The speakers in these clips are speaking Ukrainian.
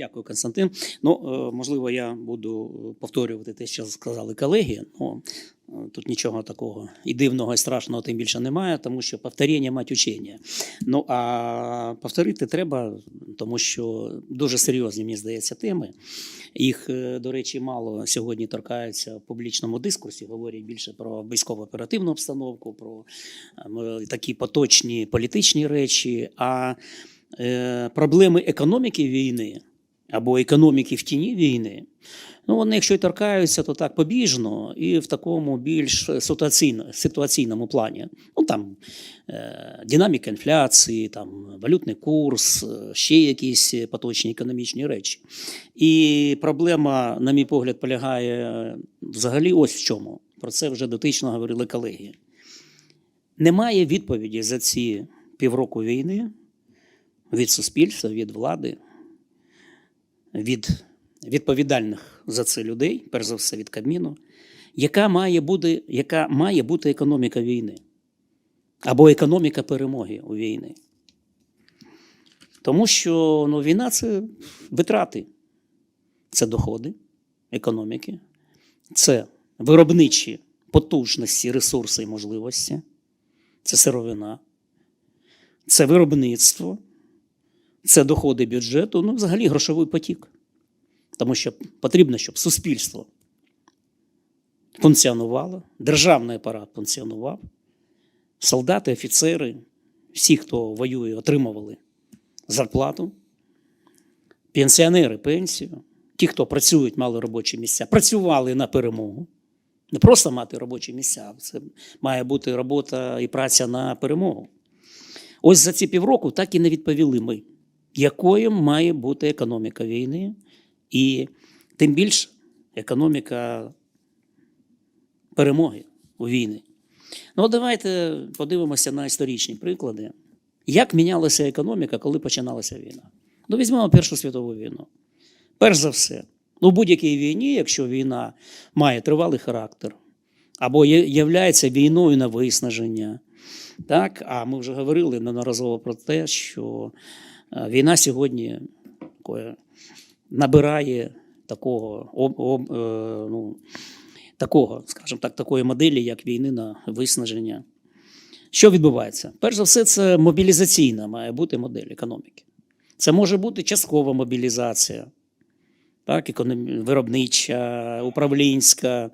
Дякую, Константин. Ну, е, можливо, я буду повторювати те, що сказали колеги. Ну, е, тут нічого такого і дивного, і страшного тим більше немає, тому що повторення мать учення. Ну, а повторити треба, тому що дуже серйозні, мені здається, теми. Їх, е, до речі, мало сьогодні торкаються в публічному дискурсі, говорять більше про військово-оперативну обстановку, про е, такі поточні політичні речі. А е, проблеми економіки війни або економіки в тіні війни, ну вони, якщо й торкаються, то так побіжно і в такому більш ситуаційно, ситуаційному плані. Ну там е, динаміка інфляції, там валютний курс, е, ще якісь поточні економічні речі. І проблема, на мій погляд, полягає взагалі ось в чому. Про це вже дотично говорили колеги. Немає відповіді за ці півроку війни від суспільства, від влади, від відповідальних за це людей, перш за все від Кабміну, яка має бути, яка має бути економіка війни або економіка перемоги у війни. Тому що ну, війна це витрати, це доходи економіки, це виробничі потужності, ресурси і можливості, це сировина, це виробництво, це доходи бюджету, ну, взагалі грошовий потік. Тому що потрібно, щоб суспільство функціонувало, державний апарат функціонував, солдати, офіцери, всі, хто воює, отримували зарплату, пенсіонери пенсію, ті, хто працюють, мали робочі місця, працювали на перемогу. Не просто мати робочі місця, це має бути робота і праця на перемогу. Ось за ці півроку так і не відповіли ми, якою має бути економіка війни, і тим більше економіка перемоги у війни. Ну, давайте подивимося на історичні приклади, як мінялася економіка, коли починалася війна. Ну, візьмемо Першу світову війну. Перш за все, ну, будь-якій війні, якщо війна має тривалий характер, або є, являється війною на виснаження, так, а ми вже говорили неодноразово про те, що е, війна сьогодні набирає такого, е, ну, такого, скажімо так, такої моделі, як війни на виснаження. Що відбувається? Перш за все, це мобілізаційна має бути модель економіки. Це може бути часткова мобілізація, так, виробнича, управлінська.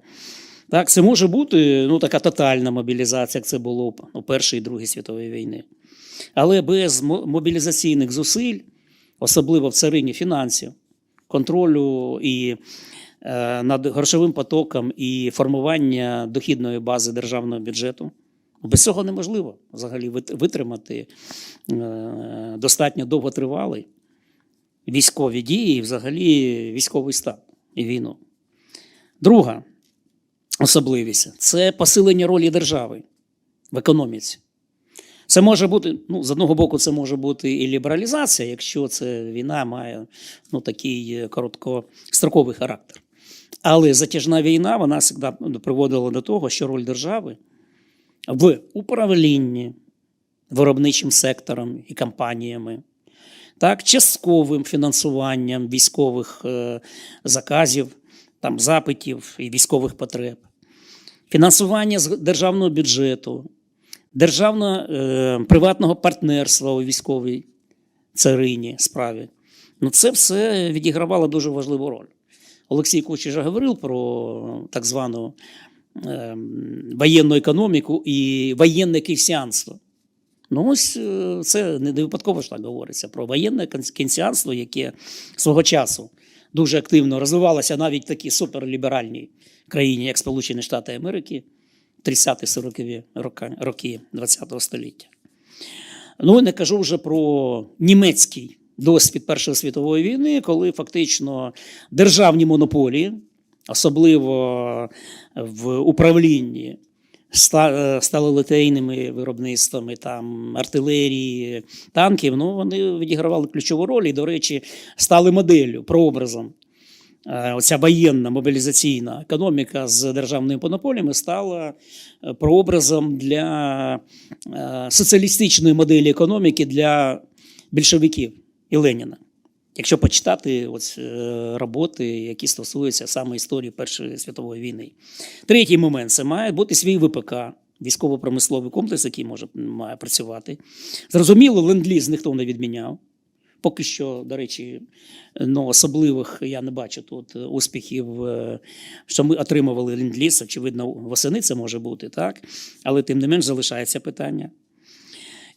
Так, це може бути ну, така тотальна мобілізація, як це було у Першій і Другій світовій війни. Але без мобілізаційних зусиль, особливо в царині фінансів, контролю і е, над грошовим потоком і формування дохідної бази державного бюджету, без цього неможливо взагалі витримати е, достатньо довготривалий військові дії, і взагалі військовий стан і війну. Друга особливість це посилення ролі держави в економіці. Це може бути, ну, з одного боку, це може бути і лібералізація, якщо це війна має ну, такий е, короткостроковий характер. Але затяжна війна вона завжди приводила до того, що роль держави в управлінні виробничим сектором і компаніями, так, частковим фінансуванням військових е, заказів, там, запитів і військових потреб, фінансування з державного бюджету, державно е, партнерства у військовій царині справі. Ну, це все відігравало дуже важливу роль. Олексій Кучі вже говорив про так звану е, воєнну економіку і воєнне кейсіанство. Ну, ось е, це не випадково ж так говориться про воєнне кейсіанство, яке свого часу дуже активно розвивалося навіть в такій суперліберальній країні, як Сполучені Штати Америки, 30-40-ві роки, ХХ століття. Ну, не кажу вже про німецький досвід Першої світової війни, коли фактично державні монополії, особливо в управлінні, стали литейними виробництвами там, артилерії, танків, ну, вони відігравали ключову роль і, до речі, стали моделлю, прообразом. Е, Оця воєнна мобілізаційна економіка з державними монополіями стала е, прообразом для е, соціалістичної моделі економіки для більшовиків і Леніна. Якщо почитати ось, е, роботи, які стосуються саме історії Першої світової війни. Третій момент це має бути свій ВПК, військово-промисловий комплекс, який може має працювати. Зрозуміло, ленд-ліз ніхто не відміняв. Поки що, до речі, ну, особливих я не бачу тут успіхів, е, що ми отримували ленд-ліз. Очевидно, восени це може бути, так? Але тим не менш залишається питання.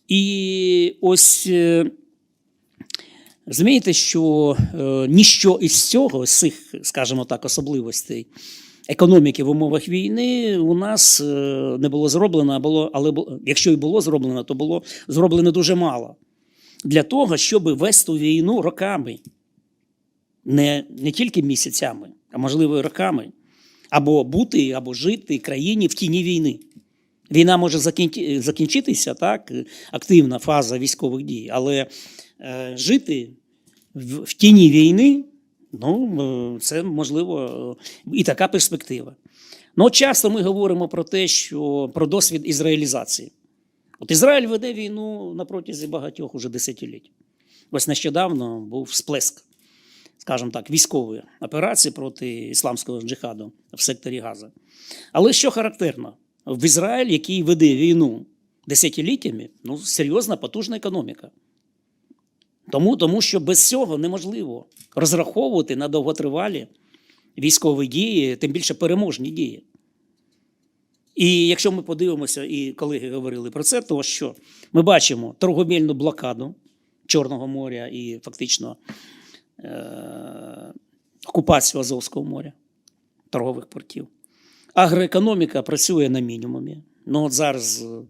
І ось е, розумієте, що е, ніщо із цього, з цих, скажімо так, особливостей економіки в умовах війни у нас е, не було зроблено, а було, але якщо і було зроблено, то було зроблено дуже мало для того, щоб вести війну роками, не, не тільки місяцями, а можливо роками, або бути, або жити країні в тіні війни. Війна може закінчитися, так, активна фаза військових дій, але е, жити в, в тіні війни, ну, е, це можливо е, і така перспектива. Ну, часто ми говоримо про те, що про досвід ізраїлізації. От Ізраїль веде війну на протязі багатьох уже десятиліть. Ось нещодавно був сплеск, скажімо так, військової операції проти ісламського джихаду в секторі Газа. Але що характерно, в Ізраїль, який веде війну десятиліттями, ну, серйозна потужна економіка. Тому, тому що без цього неможливо розраховувати на довготривалі військові дії, тим більше переможні дії. І якщо ми подивимося, і колеги говорили про це, то що ми бачимо торговельну блокаду Чорного моря і фактично е- окупацію Азовського моря, торгових портів. Агроекономіка працює на мінімумі. Ну от зараз е,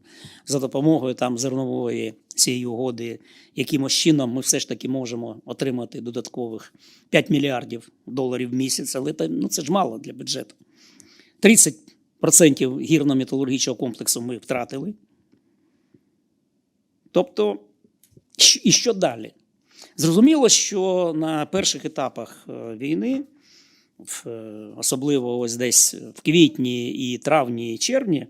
за допомогою там зернової цієї угоди, якимось чином ми все ж таки можемо отримати додаткових 5 мільярдів доларів в місяць, але це, ну, це ж мало для бюджету. 30% гірно-металургічного комплексу ми втратили. Тобто, і що далі? Зрозуміло, що на перших етапах е, війни, е, особливо ось десь в квітні і травні, і червні,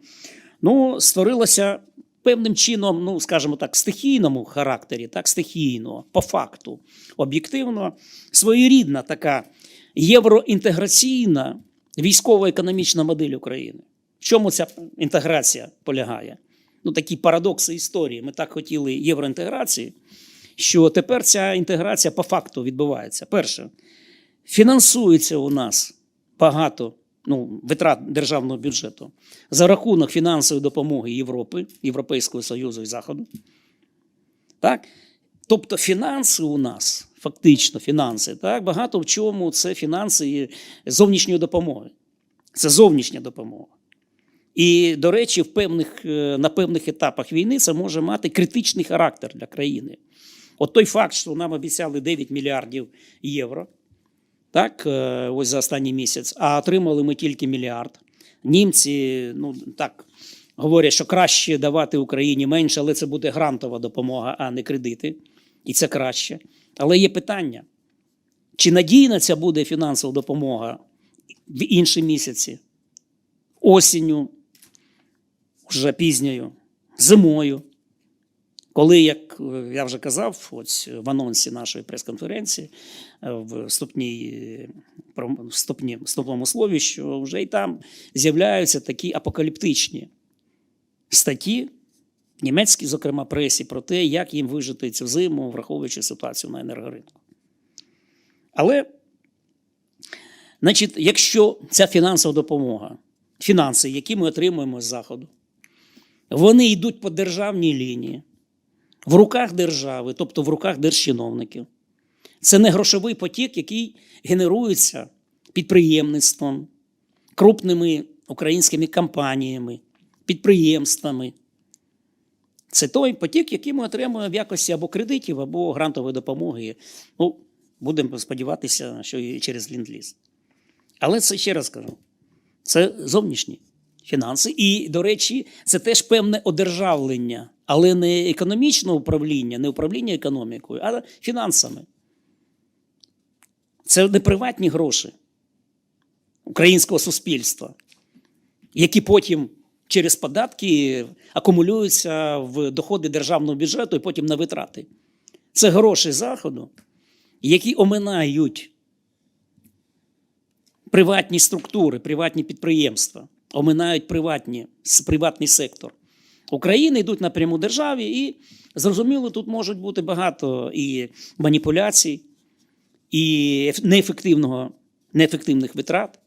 ну, створилося певним чином, ну, скажімо так, стихійному характері, так, стихійно, по факту, об'єктивно, своєрідна така євроінтеграційна військово-економічна модель України. В чому ця інтеграція полягає? Ну, такі парадокси історії. Ми так хотіли євроінтеграції, що тепер ця інтеграція по факту відбувається. Перше, фінансується у нас багато ну, витрат державного бюджету за рахунок фінансової допомоги Європи, Європейського Союзу і Заходу. Так? Тобто фінанси у нас, фактично фінанси, так, багато в чому це фінанси зовнішньої допомоги. Це зовнішня допомога. І, до речі, в певних, е, на певних етапах війни це може мати критичний характер для країни. От той факт, що нам обіцяли 9 мільярдів євро, так, е, ось за останній місяць, а отримали ми тільки мільярд. Німці, ну так, говорять, що краще давати Україні менше, але це буде грантова допомога, а не кредити. І це краще. Але є питання: чи надійна ця буде фінансова допомога в інші місяці? Осінню, вже пізньою, зимою. Коли, як е, я вже казав, ось в анонсі нашої прес-конференції е, в вступній, е, вступні, вступному слові, що вже і там з'являються такі апокаліптичні статті, німецькій, зокрема, пресі, про те, як їм вижити цю зиму, враховуючи ситуацію на енергоринку. Але, значить, якщо ця фінансова допомога, фінанси, які ми отримуємо з Заходу, вони йдуть по державній лінії, в руках держави, тобто в руках держчиновників. Це не грошовий потік, який генерується підприємництвом, крупними українськими компаніями, підприємствами. Це той потік, який ми отримуємо в якості або кредитів, або грантової допомоги. Ну, будемо сподіватися, що і через ленд-ліз. Але це ще раз кажу: це зовнішні фінанси. І, до речі, це теж певне одержавлення, але не економічне управління, не управління економікою, а фінансами. Це не приватні гроші українського суспільства, які потім через податки акумулюються в доходи державного бюджету і потім на витрати. Це гроші Заходу, які оминають приватні структури, приватні підприємства, оминають приватні, приватний сектор. України йдуть напряму державі, і зрозуміло, тут можуть бути багато і маніпуляцій, і неефективного, неефективних витрат.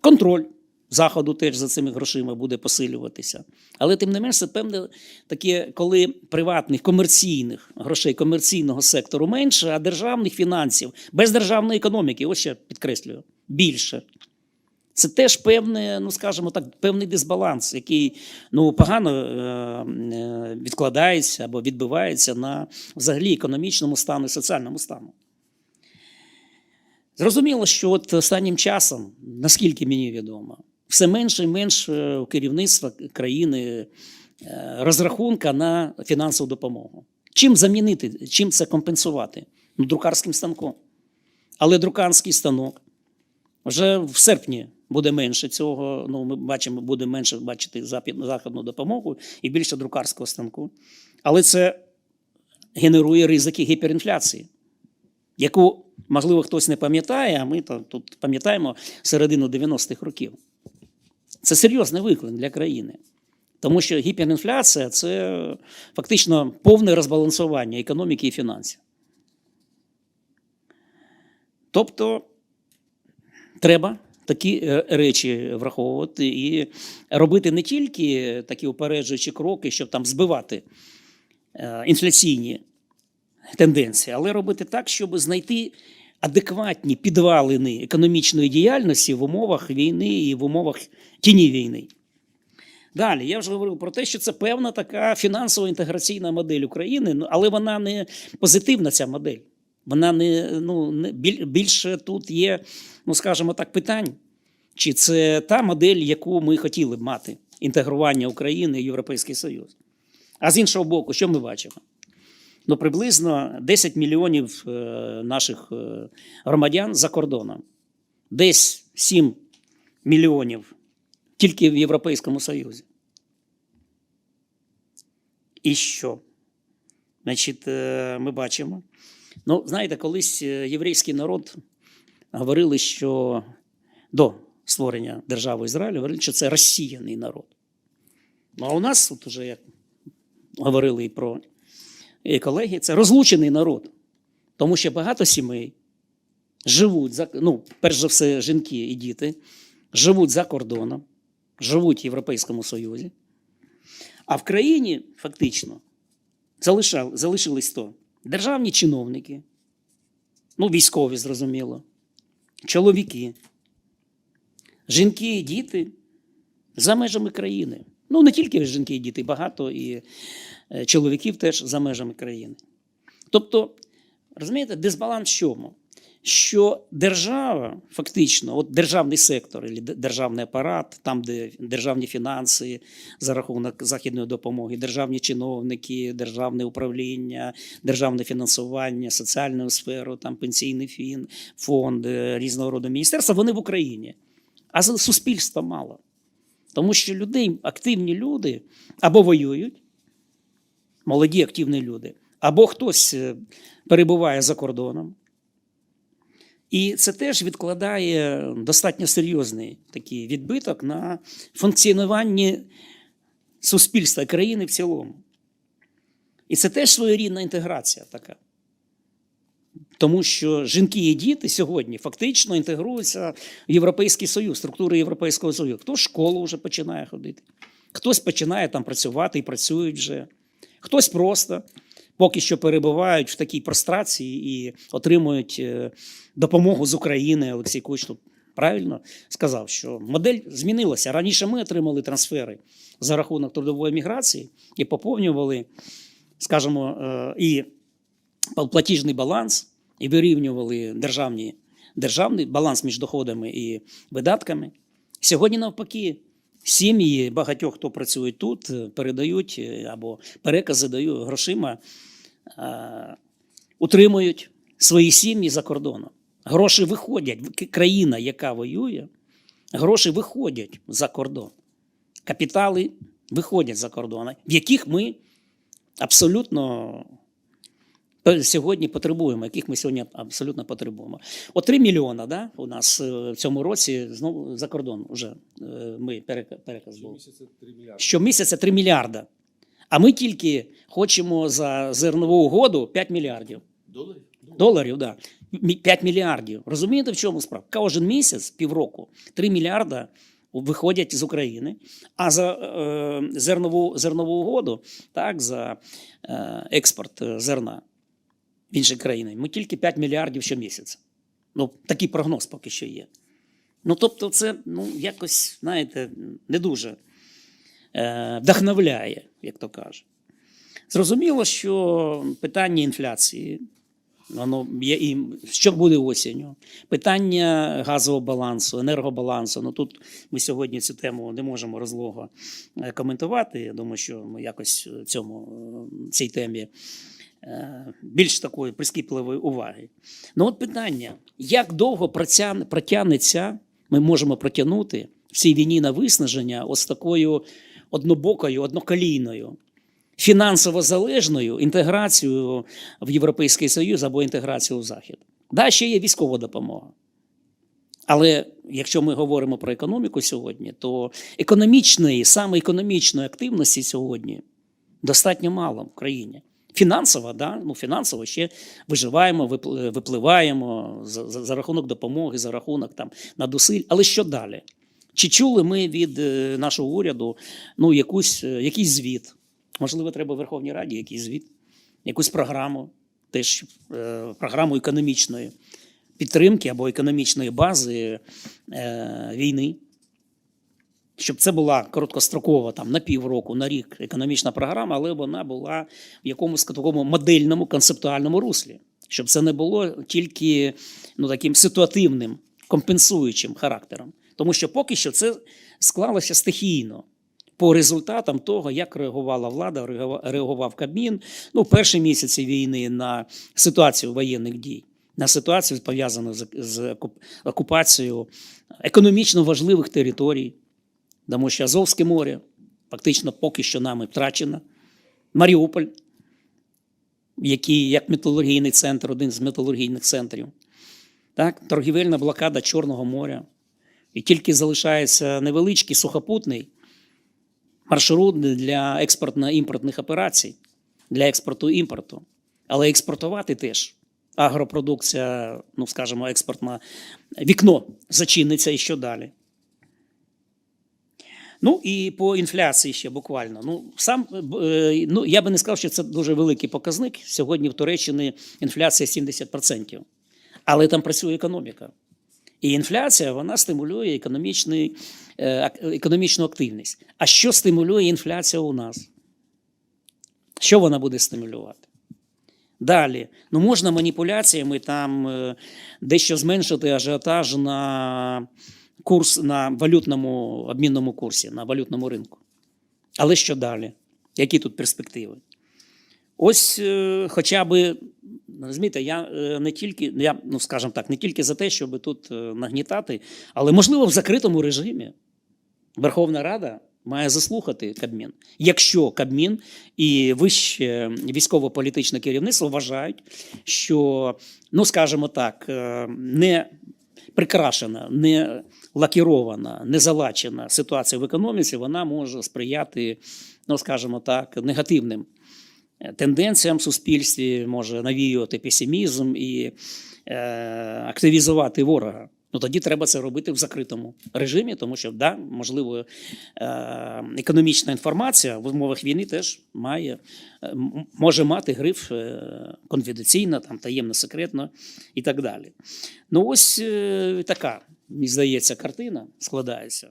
Контроль заходу теж за цими грошима буде посилюватися. Але тим не менш, це певне таке, коли приватних комерційних грошей комерційного сектору менше, а державних фінансів без державної економіки, ось ще підкреслюю, більше. Це теж певне, ну скажімо так, певний дисбаланс, який ну погано е, е, відкладається або відбивається на взагалі економічному стану і соціальному стану. Зрозуміло, що от останнім часом, наскільки мені відомо, все менше і менше у керівництва країни е, розрахунка на фінансову допомогу. Чим замінити, чим це компенсувати? Ну, друкарським станком. Але друкарський станок вже в серпні буде менше цього. Ну, ми бачимо, буде менше бачити західну допомогу і більше друкарського станку. Але це генерує ризики гіперінфляції, яку, можливо, хтось не пам'ятає, а ми тут пам'ятаємо середину 90-х років. Це серйозний виклик для країни. Тому що гіперінфляція це фактично повне розбалансування економіки і фінансів. Тобто треба такі е, речі враховувати і робити не тільки такі упереджуючі кроки, щоб там збивати е, інфляційні тенденції, але робити так, щоб знайти адекватні підвалини економічної діяльності в умовах війни і в умовах тіні війни. Далі я вже говорив про те, що це певна така фінансово інтеграційна модель України, ну, але вона не позитивна, ця модель. Вона не ну не більше тут є, ну скажімо так, питань. Чи це та модель, яку ми хотіли б мати інтегрування України в Європейський Союз? А з іншого боку, що ми бачимо? Ну, приблизно 10 мільйонів е, наших е, громадян за кордоном, десь 7 мільйонів тільки в Європейському Союзі. І що? Значить, е, ми бачимо. Ну, знаєте, колись е, єврейський народ говорили, що до створення держави Ізраїлю говорили, що це розсіяний народ. Ну, а у нас, от уже як говорили і про і колеги, це розлучений народ. Тому що багато сімей живуть, ну, перш за все, жінки і діти, живуть за кордоном, живуть в Європейському Союзі. А в країні фактично залишились то державні чиновники, ну, військові, зрозуміло, чоловіки, жінки і діти за межами країни. Ну, не тільки жінки і діти, багато і е, чоловіків теж за межами країни. Тобто, розумієте, дисбаланс в чому? Що держава, фактично, от державний сектор, державний апарат, там, де державні фінанси за рахунок західної допомоги, державні чиновники, державне управління, державне фінансування, соціальну сферу, там пенсійний фін, фонд, е, різного роду міністерства, вони в Україні. А суспільства мало. Тому що людей, активні люди або воюють, молоді активні люди, або хтось е, перебуває за кордоном. І це теж відкладає достатньо серйозний такий відбиток на функціонуванні суспільства країни в цілому. І це теж своєрідна інтеграція така. Тому що жінки і діти сьогодні фактично інтегруються в Європейський Союз, структури Європейського Союзу. Хтось в школу вже починає ходити, хтось починає там працювати і працюють вже, хтось просто поки що перебувають в такій прострації і отримують е, допомогу з України. Олексій Куч правильно сказав, що модель змінилася. Раніше ми отримали трансфери за рахунок трудової міграції і поповнювали, скажімо, е, і платіжний баланс, і вирівнювали державні, державний баланс між доходами і видатками. Сьогодні, навпаки, сім'ї багатьох, хто працює тут, е, передають або перекази дають грошима, утримують свої сім'ї за кордоном. Гроші виходять, країна, яка воює, гроші виходять за кордон. Капітали виходять за кордон, в яких ми абсолютно сьогодні потребуємо, яких ми сьогодні абсолютно потребуємо. От 3 мільйона да, у нас е, в цьому році знову за кордон вже е, ми перека- переказ був. Щомісяця 3 мільярди. Щомісяця 3 мільярда. А ми тільки хочемо за зернову угоду 5 мільярдів. Доларів? Доларів, да. 5 мільярдів. Розумієте, в чому справа? Кожен місяць, півроку, 3 мільярда виходять з України, а за е, зернову, зернову угоду, так, за е, експорт е, зерна в інші країни, ми тільки 5 мільярдів щомісяця. Ну, такий прогноз поки що є. Ну, тобто, це ну, якось, знаєте, не дуже вдохновляє, як то кажуть. Зрозуміло, що питання інфляції, воно є і що буде осінню. Питання газового балансу, енергобалансу. Ну тут ми сьогодні цю тему не можемо розлого е, коментувати. Я думаю, що ми якось цьому е, цій темі е, більш такої прискіпливої уваги. Ну, от питання: як довго протягнеться, ми можемо протягнути в цій війні на виснаження ось такою однобокою, одноколійною фінансово залежною інтеграцією в Європейський Союз або інтеграцію в Захід. Да, ще є військова допомога. Але якщо ми говоримо про економіку сьогодні, то економічної, саме економічної активності сьогодні достатньо мало в країні. Фінансово, да? ну, фінансово ще виживаємо, випливаємо за, за, за рахунок допомоги, за рахунок там, надусиль. Але що далі? Чи чули ми від е, нашого уряду ну, якусь, е, якийсь звіт? Можливо, треба Верховній Раді якийсь звіт, якусь програму, теж е, програму економічної підтримки або економічної бази війни. Щоб це була короткострокова, там на півроку, на рік економічна програма, але вона була в якомусь такому модельному концептуальному руслі. Щоб це не було тільки ну, таким ситуативним, компенсуючим характером. Тому що поки що це склалося стихійно по результатам того, як реагувала влада, реагував Кабмін ну, перші місяці війни на ситуацію воєнних дій, на ситуацію пов'язану з, окупацією економічно важливих територій, тому що Азовське море фактично поки що нами втрачено. Маріуполь, який як металургійний центр, один з металургійних центрів, так, торгівельна блокада Чорного моря. І тільки залишається невеличкий сухопутний маршрут для експортно-імпортних операцій, для експорту імпорту. Але експортувати теж агропродукція, ну скажімо, експортне вікно зачиниться і що далі. Ну і по інфляції ще буквально. Ну, сам, е, ну, я би не сказав, що це дуже великий показник. Сьогодні в Туреччині інфляція 70%. Але там працює економіка. І інфляція вона стимулює економічний, е, економічну активність. А що стимулює інфляція у нас? Що вона буде стимулювати? Далі, ну можна маніпуляціями там е, дещо зменшити ажіотаж на курс на валютному обмінному курсі, на валютному ринку. Але що далі? Які тут перспективи? Ось е, хоча би, розумієте, я е, не тільки, я, ну скажімо так, не тільки за те, щоб тут е, нагнітати, але можливо в закритому режимі Верховна Рада має заслухати Кабмін. Якщо Кабмін і вище військово-політичне керівництво вважають, що, ну скажімо так, не прикрашена, не лакірована, не залачена ситуація в економіці, вона може сприяти, ну скажімо так, негативним тенденціям в суспільстві, може навіювати песимізм і е, активізувати ворога. Ну тоді треба це робити в закритому режимі, тому що да, можливо, е, економічна інформація в умовах війни теж має, е, може мати гриф е, конфіденційно, там таємно, секретно і так далі. Ну ось така, мені здається, картина складається.